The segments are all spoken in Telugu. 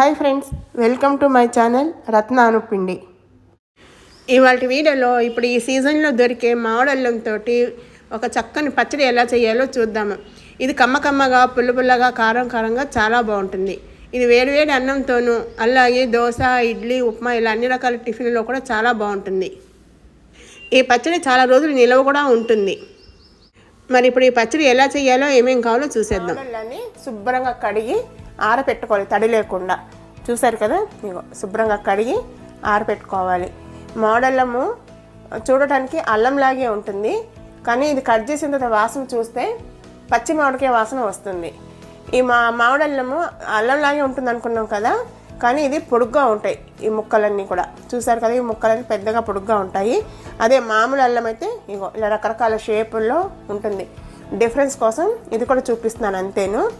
Hi friends welcome to my channel Ratna Anupindi. ఇవాళ వీడియోలో ఇప్పుడు ఈ సీజన్లో దొరికే మామిడల్లంతో ఒక చక్కని పచ్చడి ఎలా చేయాలో చూద్దాము. ఇది కమ్మ కమ్మగా పుల్ల పుల్లగా కారం కారంగా చాలా బాగుంటుంది. ఇది వేడివేడి అన్నంతోనూ అలాగే దోశ ఇడ్లీ ఉప్మా ఇలా అన్ని రకాల టిఫిన్లో కూడా చాలా బాగుంటుంది. ఈ పచ్చడి చాలా రోజులు నిలవ కూడా ఉంటుంది. మరి ఇప్పుడు ఈ పచ్చడి ఎలా చేయాలో ఏమేం కావాలో చూసేద్దాం. శుభ్రంగా కడిగి ఆరపెట్టుకోవాలి తడి లేకుండా. చూసారు కదా? ఇగో శుభ్రంగా కడిగి ఆరపెట్టుకోవాలి. మోడల్లము చూడటానికి అల్లంలాగే ఉంటుంది. కానీ ఇది కట్ చేసిన తర్వాత వాసన చూస్తే పచ్చి మామిడికాయ వాసన వస్తుంది. ఈ మా మామిడల్లము అల్లంలాగే ఉంటుంది అనుకున్నాం కదా? కానీ ఇది పొడుగ్గా ఉంటాయి ఈ ముక్కలన్నీ కూడా. చూసారు కదా? ఈ ముక్కలన్నీ పెద్దగా పొడుగ్గా ఉంటాయి. అదే మామూలు అల్లం అయితే ఇగో ఇలా రకరకాల షేపుల్లో ఉంటుంది. డిఫరెన్స్ కోసం ఇది కూడా చూపిస్తున్నాను అంతేను.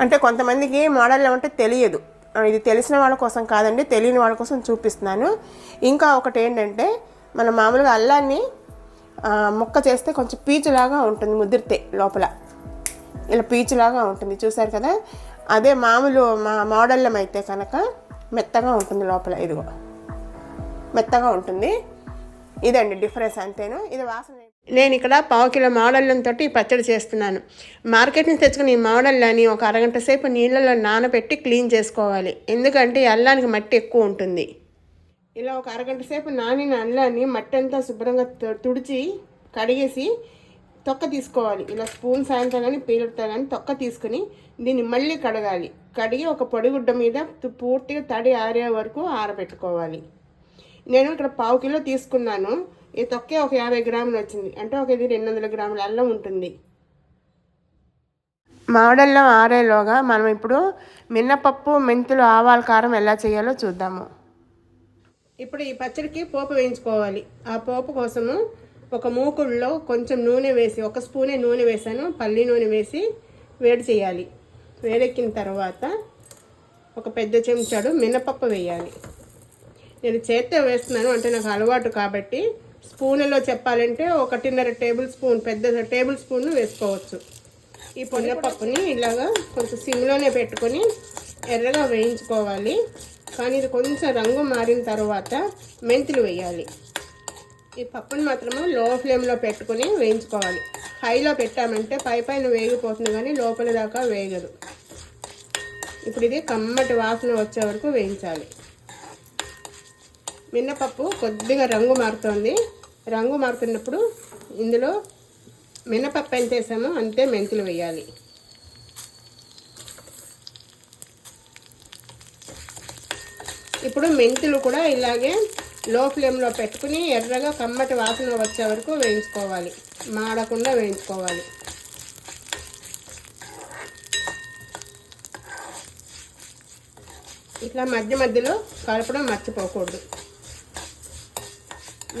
అంటే కొంతమందికి మోడల్ ఏమంటే తెలియదు. ఇది తెలిసిన వాళ్ళ కోసం కాదండి తెలియని వాళ్ళ కోసం చూపిస్తున్నాను. ఇంకా ఒకటి ఏంటంటే మన మామూలుగా అల్లాన్ని ముక్క చేస్తే కొంచెం పీచులాగా ఉంటుంది ముదిరితే లోపల. ఇలా పీచులాగా ఉంటుంది చూసారు కదా? అదే మామూలు మా మోడల్లం అయితే కనుక మెత్తగా ఉంటుంది లోపల ఇదిగో. మెత్తగా ఉంటుంది. ఇదండి డిఫరెన్స్ అంతేను. ఇది వాసన నేను ఇక్కడ పావు కిలో మామిడల్లంతో ఈ పచ్చడి చేస్తున్నాను. మార్కెట్ నుంచి తెచ్చుకుని ఈ మామిడల్లాని ఒక అరగంట సేపు నీళ్ళలో నానబెట్టి క్లీన్ చేసుకోవాలి. ఎందుకంటే అల్లానికి మట్టి ఎక్కువ ఉంటుంది. ఇలా ఒక అరగంట సేపు నానిన అల్లాన్ని మట్టి అంతా శుభ్రంగా తు- తుడిచి కడిగేసి తొక్క తీసుకోవాలి. ఇలా స్పూన్ సాయంత్రం కానీ పీలుతో కానీ తొక్క తీసుకుని దీన్ని మళ్ళీ కడగాలి. కడిగి ఒక పొడిగుడ్డ మీద తు- పూర్తిగా తడి ఆరే వరకు ఆరబెట్టుకోవాలి. నేను ఇక్కడ పావు కిలో తీసుకున్నాను. ఈ తొక్కే ఒక యాభై గ్రాములు వచ్చింది. అంటే ఒక ఇది రెండు వందల గ్రాముల అల్లం ఉంటుంది. మామిడల్లం ఆరేలోగా మనం ఇప్పుడు మిన్నపప్పు మెంతులు ఆవాల కారం ఎలా చేయాలో చూద్దాము. ఇప్పుడు ఈ పచ్చడికి పోపు వేయించుకోవాలి. ఆ పోపు కోసము ఒక మూకుడులో కొంచెం నూనె వేసి ఒక స్పూనే నూనె వేసాను. పల్లి నూనె వేసి వేడి చేయాలి. వేడెక్కిన తర్వాత ఒక పెద్ద చెంచాడు మినపప్పు వేయాలి. నేను చేత్తో వేస్తున్నాను అంటే నాకు అలవాటు కాబట్టి స్పూన్లో చెప్పాలంటే ఒకటిన్నర టేబుల్ స్పూన్ పెద్ద టేబుల్ స్పూన్ వేసుకోవచ్చు. ఈ పొన్నపప్పుని ఇలాగా కొంచెం సిమ్లోనే పెట్టుకొని ఎర్రగా వేయించుకోవాలి. కానీ ఇది కొంచెం రంగు మారిన తర్వాత మెంతులు వేయాలి. ఈ పప్పుని మాత్రము లో ఫ్లేమ్లో పెట్టుకొని వేయించుకోవాలి. హైలో పెట్టామంటే పై పైన వేగిపోతుంది కానీ లోపల దాకా వేగదు. ఇప్పుడు ఇది కమ్మటి వాసన వచ్చే వరకు వేయించాలి. మినపప్పు కొద్దిగా రంగు మారుతోంది. రంగు మారుతున్నప్పుడు ఇందులో మినపప్పు ఎంత వేసామో అంతే మెంతులు వేయాలి. ఇప్పుడు మెంతులు కూడా ఇలాగే లో ఫ్లేమ్లో పెట్టుకుని ఎర్రగా కమ్మటి వాసన వచ్చే వరకు వేయించుకోవాలి. మాడకుండా వేయించుకోవాలి. ఇట్లా మధ్య మధ్యలో కలపడం మర్చిపోకూడదు.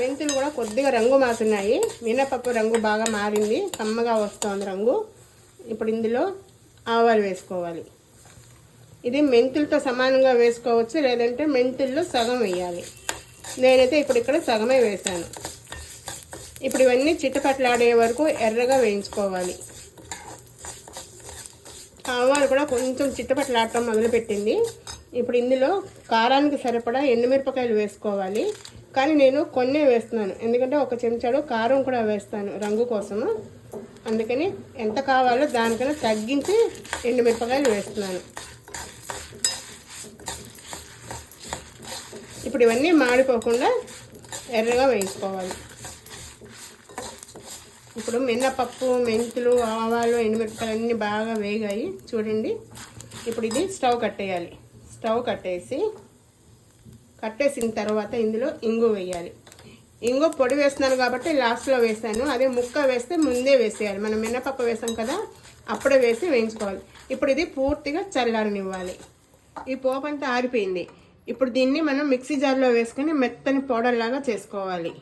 మెంతులు కూడా కొద్దిగా రంగు మారుతున్నాయి మినపప్పు రంగు బాగా మారింది. కమ్మగా వస్తుంది రంగు. ఇప్పుడు ఇందులో ఆవాలు వేసుకోవాలి. ఇది మెంతులతో సమానంగా వేసుకోవచ్చు లేదంటే మెంతుల్లో సగం వేయాలి. నేనైతే ఇప్పుడు ఇక్కడ సగమే వేశాను. ఇప్పుడు ఇవన్నీ చిట్టపట్లాడే వరకు ఎర్రగా వేయించుకోవాలి. ఆవాలు కూడా కొంచెం చిట్టపట్లాడటం మొదలుపెట్టింది. ఇప్పుడు ఇందులో కారానికి సరిపడా ఎండుమిరపకాయలు వేసుకోవాలి. కానీ నేను కొన్నే వేస్తున్నాను. ఎందుకంటే ఒక చెంచాడు కారం కూడా వేస్తాను రంగు కోసము. అందుకని ఎంత కావాలో దానికన్నా తగ్గించి ఎండుమిరపకాయలు వేస్తున్నాను. ఇప్పుడు ఇవన్నీ మాడిపోకుండా ఎర్రగా వేయించుకోవాలి. ఇప్పుడు మినపప్పు మెంతులు ఆవాలు ఎండుమిరపకాయలు అన్నీ బాగా వేగాయి. చూడండి. ఇప్పుడు ఇది స్టవ్ కట్టేయాలి. స్టవ్ కట్టేసి కట్టేసిన తర్వాత ఇందులో ఇంగు వేయాలి. ఇంగు పొడి వేస్తున్నాను కాబట్టి లాస్ట్లో వేసాను. అదే ముక్క వేస్తే ముందే వేసేయాలి. మనం మినపప్పు వేసాం కదా అప్పుడే వేసి వేయించుకోవాలి. ఇప్పుడు ఇది పూర్తిగా చల్లారనివ్వాలి. ఈ పోపు అంతా ఆరిపోయింది. ఇప్పుడు దీన్ని మనం మిక్సీ జార్లో వేసుకొని మెత్తని పౌడర్లాగా చేసుకోవాలి.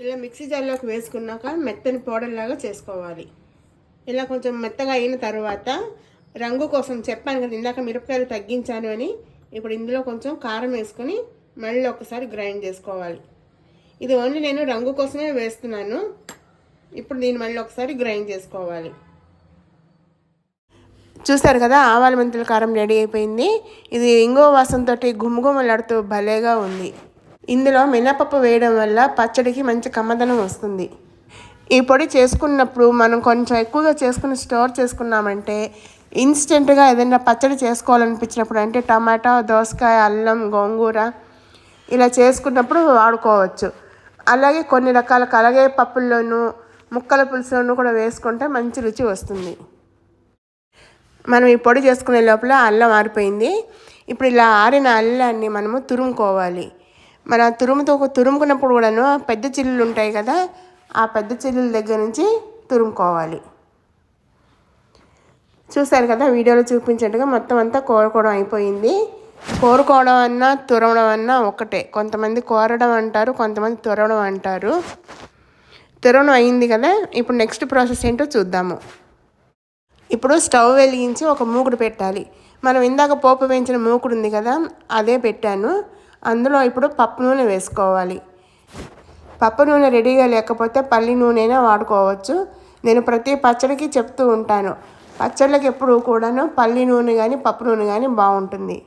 ఇలా మిక్సీ జార్లోకి వేసుకున్నాక మెత్తని పౌడర్లాగా చేసుకోవాలి. ఇలా కొంచెం మెత్తగా అయిన తర్వాత రంగు కోసం చెప్పాను కదా ఇందాక మిరపకాయలు తగ్గించాను అని. ఇప్పుడు ఇందులో కొంచెం కారం వేసుకొని మళ్ళీ ఒకసారి గ్రైండ్ చేసుకోవాలి. ఇది ఓన్లీ నేను రంగు కోసమే వేస్తున్నాను. ఇప్పుడు దీన్ని మళ్ళీ ఒకసారి గ్రైండ్ చేసుకోవాలి. చూస్తారు కదా ఆవాల మెంతుల కారం రెడీ అయిపోయింది. ఇది ఇంగో వాసంతో గుమ్మగుమ్మలాడుతూ భలేగా ఉంది. ఇందులో మినపప్పు వేయడం వల్ల పచ్చడికి మంచి కమ్మదనం వస్తుంది. ఈ పొడి చేసుకున్నప్పుడు మనం కొంచెం ఎక్కువగా చేసుకుని స్టోర్ చేసుకున్నామంటే ఇన్స్టెంట్గా ఏదైనా పచ్చడి చేసుకోవాలనిపించినప్పుడు అంటే టమాటా దోసకాయ అల్లం గోంగూర ఇలా చేసుకున్నప్పుడు వాడుకోవచ్చు. అలాగే కొన్ని రకాల కలగే పప్పుల్లోనూ ముక్కల పులుసులోనూ కూడా వేసుకుంటే మంచి రుచి వస్తుంది. మనం ఈ పొడి చేసుకునే లోపల అల్లం ఆరిపోయింది. ఇప్పుడు ఇలా ఆరిన అల్లాన్ని మనము తురుముకోవాలి. మన తురుముతో తురుముకున్నప్పుడు కూడాను పెద్ద చిల్లులు ఉంటాయి కదా ఆ పెద్ద చిల్లుల దగ్గర నుంచి తురుముకోవాలి. చూశారు కదా వీడియోలో చూపించినట్టుగా మొత్తం అంతా కోరుకోవడం అయిపోయింది. కోరుకోవడం అన్నా తురవడం అన్నా ఒకటే. కొంతమంది కోరడం అంటారు కొంతమంది తురవడం అంటారు. తురవడం అయింది కదా ఇప్పుడు నెక్స్ట్ ప్రాసెస్ ఏంటో చూద్దాము. ఇప్పుడు స్టవ్ వెలిగించి ఒక మూకుడు పెట్టాలి. మనం ఇందాక పోపు వేయించిన మూకుడు ఉంది కదా అదే పెట్టాను. అందులో ఇప్పుడు పప్పు నూనె వేసుకోవాలి. పప్పు నూనె రెడీగా లేకపోతే పల్లి నూనెైనా వాడుకోవచ్చు. నేను ప్రతి పచ్చడికి చెప్తూ ఉంటాను. పచ్చళ్ళకి ఎప్పుడు కూడాను పల్లి నూనె కానీ పప్పు నూనె కానీ బాగుంటుంది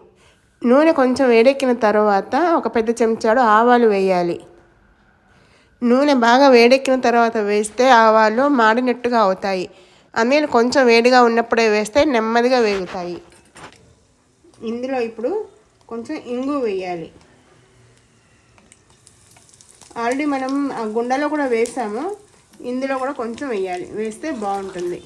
నూనె కొంచెం వేడెక్కిన తర్వాత ఒక పెద్ద చెంచాడు ఆవాలు వేయాలి. నూనె బాగా వేడెక్కిన తర్వాత వేస్తే ఆవాలు మాడినట్టుగా అవుతాయి. అందుకని కొంచెం వేడిగా ఉన్నప్పుడే వేస్తే నెమ్మదిగా వేగుతాయి. ఇందులో ఇప్పుడు కొంచెం ఇంగు వేయాలి. ఆల్రెడీ మనం ఆ గుండెలో కూడా వేసాము. ఇందులో కూడా కొంచెం వేయాలి. వేస్తే బాగుంటుంది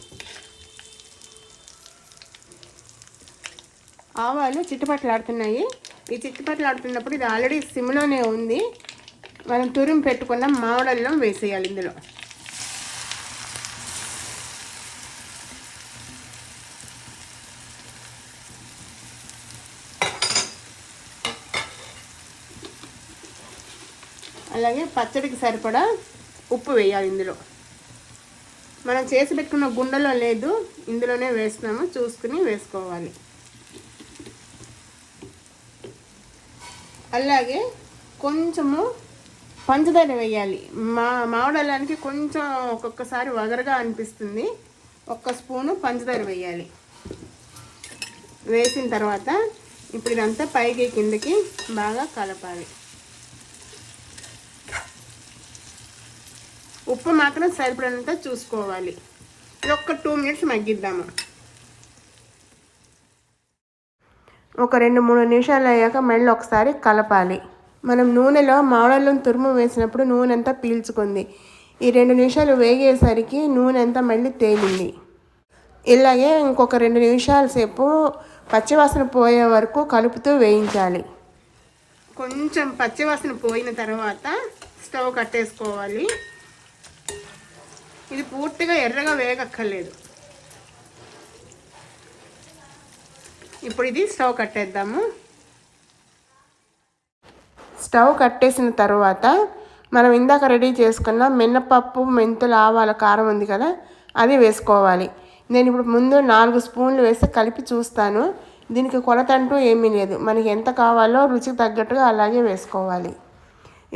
ఆవాలు చిట్టుపట్లాడుతున్నాయి. ఈ చిట్టుపట్లాడుతున్నప్పుడు ఇది ఆల్రెడీ సిమ్లోనే ఉంది. మనం తురిమి పెట్టుకున్న మామిడల్లో వేసేయాలి ఇందులో. అలాగే పచ్చడికి సరిపడా ఉప్పు వేయాలి ఇందులో. మనం చేసి పెట్టుకున్న గుండెలో లేదు. ఇందులోనే వేస్తున్నాము. చూసుకుని వేసుకోవాలి. అలాగే కొంచెము పంచదార వేయాలి. మా మామిడలానికి కొంచెం ఒక్కొక్కసారి వగరగా అనిపిస్తుంది. ఒక్క స్పూను పంచదార వేయాలి. వేసిన తర్వాత ఇప్పుడు ఇదంతా పైకి కిందకి బాగా కలపాలి. ఉప్పు మాత్రం సరిపడినంత చూసుకోవాలి. ఇది ఒక్క టూ మినిట్స్ మగ్గిద్దాము. ఒక రెండు మూడు నిమిషాలు అయ్యాక మళ్ళీ ఒకసారి కలపాలి. మనం నూనెలో మామిడాలను తురుము వేసినప్పుడు నూనె అంతా పీల్చుకుంది. ఈ రెండు నిమిషాలు వేగేసరికి నూనె అంతా మళ్ళీ తేలింది. ఇలాగే ఇంకొక రెండు నిమిషాల సేపు పచ్చివాసన పోయే వరకు కలుపుతూ వేయించాలి. కొంచెం పచ్చివాసన పోయిన తర్వాత స్టవ్ కట్టేసుకోవాలి. ఇది పూర్తిగా ఎర్రగా వేగక్కర్లేదు. ఇప్పుడు ఇది స్టవ్ కట్టేద్దాము. స్టవ్ కట్టేసిన తర్వాత మనం ఇందాక రెడీ చేసుకున్న మినపప్పు మెంతులు ఆవాల కారం ఉంది కదా అది వేసుకోవాలి. నేను ఇప్పుడు ముందు నాలుగు స్పూన్లు వేసి కలిపి చూస్తాను. దీనికి కొలత అంటూ ఏమీ లేదు. మనకి ఎంత కావాలో రుచికి తగ్గట్టుగా అలాగే వేసుకోవాలి.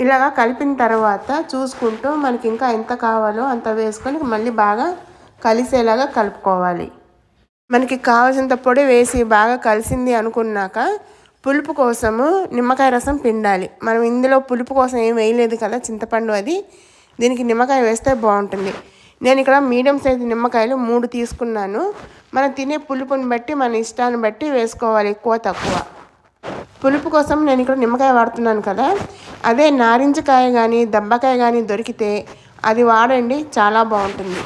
ఇలాగా కలిపిన తర్వాత చూసుకుంటూ మనకి ఇంకా ఎంత కావాలో అంత వేసుకొని మళ్ళీ బాగా కలిసేలాగా కలుపుకోవాలి. మనకి కావాల్సినంత పొడి వేసి బాగా కలిసింది అనుకున్నాక పులుపు కోసము నిమ్మకాయ రసం పిండాలి. మనం ఇందులో పులుపు కోసం ఏం వేయలేదు కదా చింతపండు అది. దీనికి నిమ్మకాయ వేస్తే బాగుంటుంది. నేను ఇక్కడ మీడియం సైజు నిమ్మకాయలు మూడు తీసుకున్నాను. మనం తినే పులుపుని బట్టి మన ఇష్టాన్ని బట్టి వేసుకోవాలి ఎక్కువ తక్కువ. పులుపు కోసం నేను ఇక్కడ నిమ్మకాయ వాడుతున్నాను కదా. అదే నారింజకాయ కానీ దబ్బకాయ కానీ దొరికితే అది వాడండి చాలా బాగుంటుంది.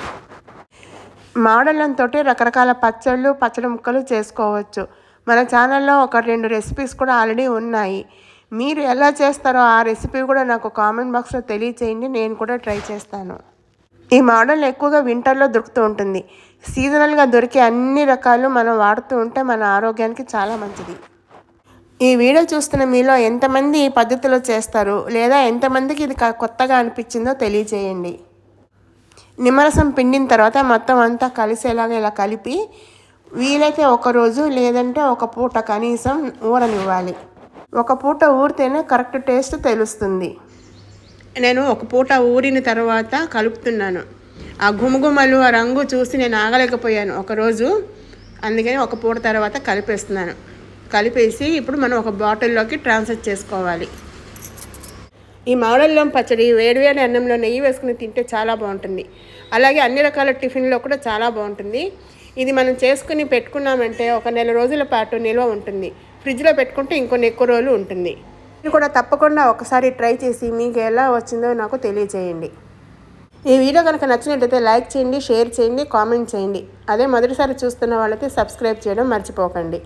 మాడలంతో రకరకాల పచ్చళ్ళు పచ్చడి ముక్కలు చేసుకోవచ్చు. మన ఛానల్లో ఒక రెండు రెసిపీస్ కూడా ఆల్రెడీ ఉన్నాయి. మీరు ఎలా చేస్తారో ఆ రెసిపీ కూడా నాకు కామెంట్ బాక్స్లో తెలియచేయండి. నేను కూడా ట్రై చేస్తాను. ఈ మోడల్ ఎక్కువగా వింటర్లో దొరుకుతూ ఉంటుంది. సీజనల్గా దొరికే అన్ని రకాలు మనం వాడుతూ ఉంటే మన ఆరోగ్యానికి చాలా మంచిది. ఈ వీడియో చూస్తున్న మీలో ఎంతమంది ఈ పద్ధతిలో చేస్తారు? లేదా ఎంతమందికి ఇది కొత్తగా అనిపించిందో తెలియజేయండి నిమ్మరసం పిండిన తర్వాత మొత్తం అంతా కలిసేలాగా ఇలా కలిపి వీలైతే ఒక రోజు లేదంటే ఒక పూట కనీసం ఊరనివ్వాలి. ఒక పూట ఊరితేనే కరెక్ట్ టేస్ట్ తెలుస్తుంది. నేను ఒక పూట ఊరిన తర్వాత కలుపుతున్నాను. ఆ గుమగుమలు ఆ రంగు చూసి నేను ఆగలేకపోయాను ఒకరోజు అందుకని ఒక పూట తర్వాత కలిపేస్తున్నాను. కలిపేసి ఇప్పుడు మనం ఒక బాటిల్లోకి ట్రాన్స్ఫర్ చేసుకోవాలి. ఈ మామిడల్లం పచ్చడి వేడివేడి అన్నంలో నెయ్యి వేసుకుని తింటే చాలా బాగుంటుంది. అలాగే అన్ని రకాల టిఫిన్లో కూడా చాలా బాగుంటుంది. ఇది మనం చేసుకుని పెట్టుకున్నామంటే ఒక నెల రోజుల పాటు నిల్వ ఉంటుంది. ఫ్రిడ్జ్లో పెట్టుకుంటే ఇంకొన్ని ఎక్కువ రోజులు ఉంటుంది. మీరు కూడా తప్పకుండా ఒకసారి ట్రై చేసి మీకు ఎలా వచ్చిందో నాకు తెలియజేయండి ఈ వీడియో కనుక నచ్చినట్లయితే లైక్ చేయండి షేర్ చేయండి కామెంట్ చేయండి. అదే మొదటిసారి చూస్తున్న వాళ్ళైతే సబ్స్క్రైబ్ చేయడం మర్చిపోకండి.